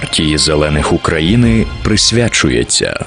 партії зелених України присвячується.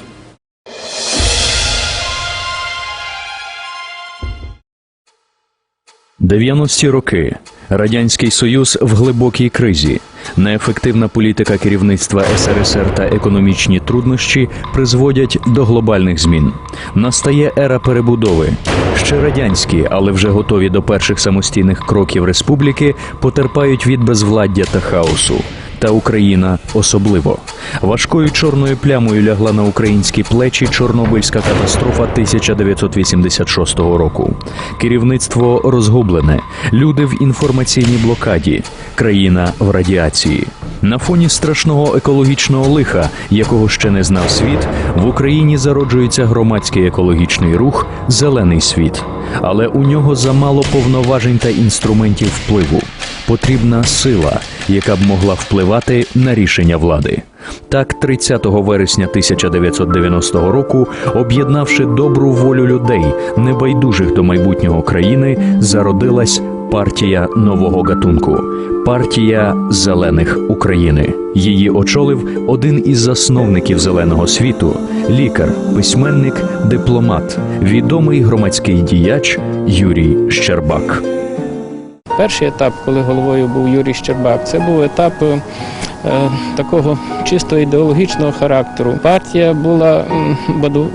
Дев'яності роки радянський союз в глибокій кризі. Неефективна політика керівництва СРСР та економічні труднощі призводять до глобальних змін. Настає ера перебудови. Ще радянські, але вже готові до перших самостійних кроків республіки, потерпають від безвладдя та хаосу. Та Україна особливо важкою чорною плямою лягла на українські плечі Чорнобильська катастрофа 1986 року. Керівництво розгублене, люди в інформаційній блокаді, країна в радіації. На фоні страшного екологічного лиха, якого ще не знав світ, в Україні зароджується громадський екологічний рух Зелений світ. Але у нього замало повноважень та інструментів впливу. Потрібна сила, яка б могла впливати на рішення влади. Так, 30 вересня 1990 року, об'єднавши добру волю людей, небайдужих до майбутнього країни, зародилась партія нового гатунку партія зелених України. Її очолив один із засновників зеленого світу, лікар, письменник, дипломат, відомий громадський діяч Юрій Щербак. Перший етап, коли головою був Юрій Щербак, це був етап е, такого чисто ідеологічного характеру. Партія була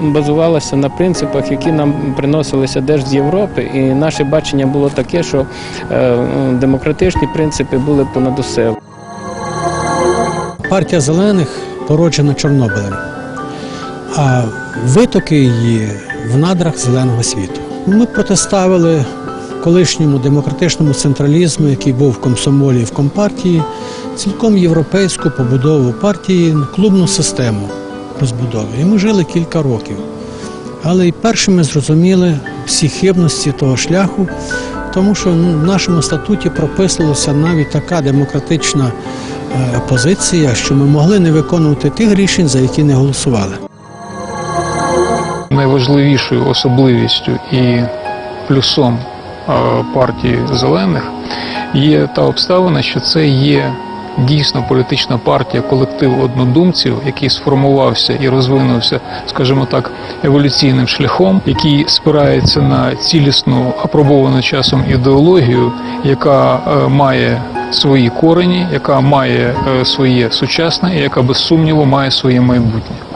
базувалася на принципах, які нам приносилися теж з Європи, і наше бачення було таке, що е, демократичні принципи були понад усе. Партія зелених породжена Чорнобилем, а витоки її в надрах зеленого світу. Ми протиставили колишньому демократичному централізму, який був в комсомолі в компартії, цілком європейську побудову партії, клубну систему розбудови. І ми жили кілька років. Але і першими зрозуміли всі хибності того шляху, тому що ну, в нашому статуті прописувалася навіть така демократична е, позиція, що ми могли не виконувати тих рішень, за які не голосували. найважливішою особливістю і плюсом партії зелених є та обставина, що це є дійсно політична партія, колектив однодумців, який сформувався і розвинувся, скажімо так, еволюційним шляхом, який спирається на цілісну апробовану часом ідеологію, яка е, має свої корені, яка має е, своє сучасне і яка без сумніву має своє майбутнє.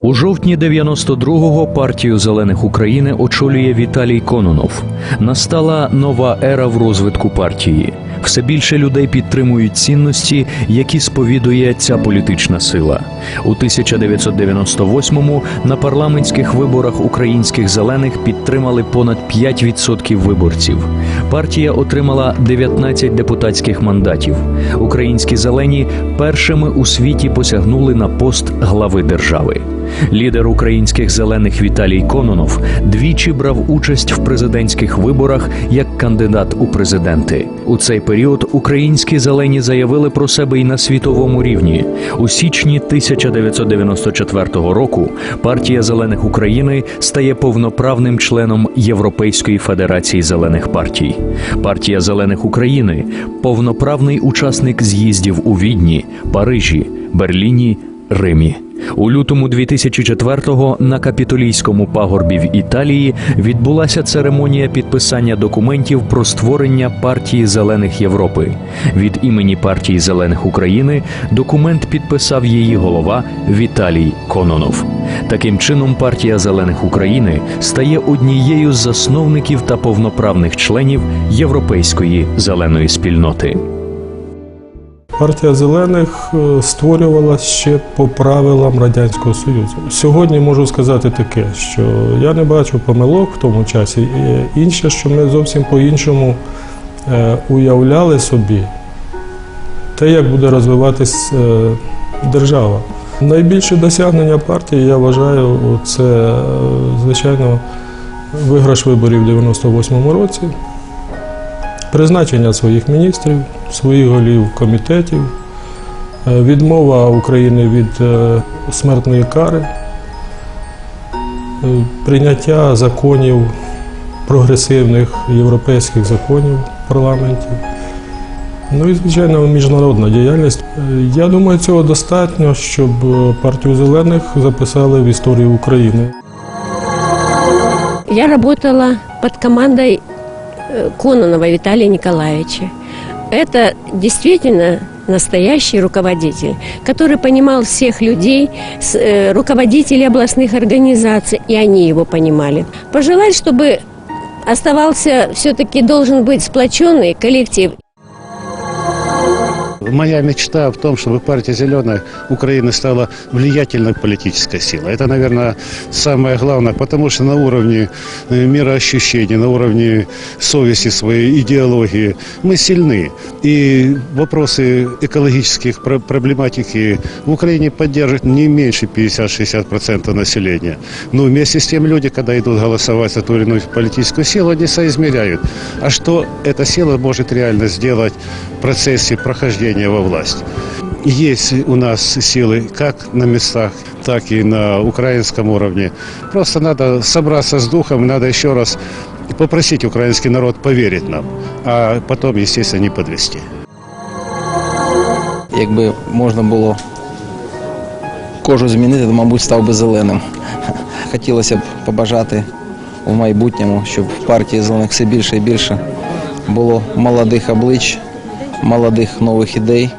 У жовтні 92-го партію зелених України очолює Віталій Кононов. Настала нова ера в розвитку партії. Все більше людей підтримують цінності, які сповідує ця політична сила. У 1998-му на парламентських виборах українських зелених підтримали понад 5% виборців. Партія отримала 19 депутатських мандатів. Українські зелені першими у світі посягнули на пост глави держави. Лідер українських зелених Віталій Кононов двічі брав участь в президентських виборах як кандидат у президенти. У цей період українські зелені заявили про себе і на світовому рівні. У січні 1994 року партія зелених України стає повноправним членом Європейської федерації зелених партій. Партія зелених України повноправний учасник з'їздів у Відні, Парижі, Берліні, Римі. У лютому 2004-го на капітолійському пагорбі в Італії відбулася церемонія підписання документів про створення партії зелених Європи. Від імені партії зелених України документ підписав її голова Віталій Кононов. Таким чином, партія зелених України стає однією з засновників та повноправних членів Європейської зеленої спільноти. Партія зелених е, створювалася ще по правилам Радянського Союзу. Сьогодні можу сказати таке, що я не бачу помилок в тому часі. І інше, що ми зовсім по-іншому е, уявляли собі те, як буде розвиватись е, держава. Найбільше досягнення партії, я вважаю, це, е, звичайно, виграш виборів в 98-му році призначення своїх міністрів, своїх голів комітетів, е, відмова України від е, смертної кари, е, прийняття законів, прогресивних європейських законів в парламенті Ну і звичайно, міжнародна діяльність. Я думаю, цього достатньо, щоб партію зелених записали в історію України. Я работала под командой Кононова Виталия Николаевича. Это действительно настоящий руководитель, который понимал всех людей, с- э, руководителей областных организаций, и они его понимали. Пожелать, чтобы оставался все-таки должен быть сплоченный коллектив Моя мечта в том, чтобы партия «Зеленая» Украины стала влиятельной политической силой. Это, наверное, самое главное, потому что на уровне э, мироощущения, на уровне совести своей, идеологии мы сильны. И вопросы экологических про- проблематики в Украине поддерживают не меньше 50-60% населения. Но вместе с тем люди, когда идут голосовать за ту или иную политическую силу, они соизмеряют. А что эта сила может реально сделать процессе прохождения во власть? Есть у нас силы как на местах, так и на украинском уровне. Просто надо собраться с духом, надо еще раз попросить украинский народ поверить нам, а потом, естественно, не подвести. Якби можна було кожу змінити, то, мабуть, став би зеленим. Хотілося б побажати в майбутньому, щоб в партії зелених все більше і більше було молодих облич, молодих нових ідей.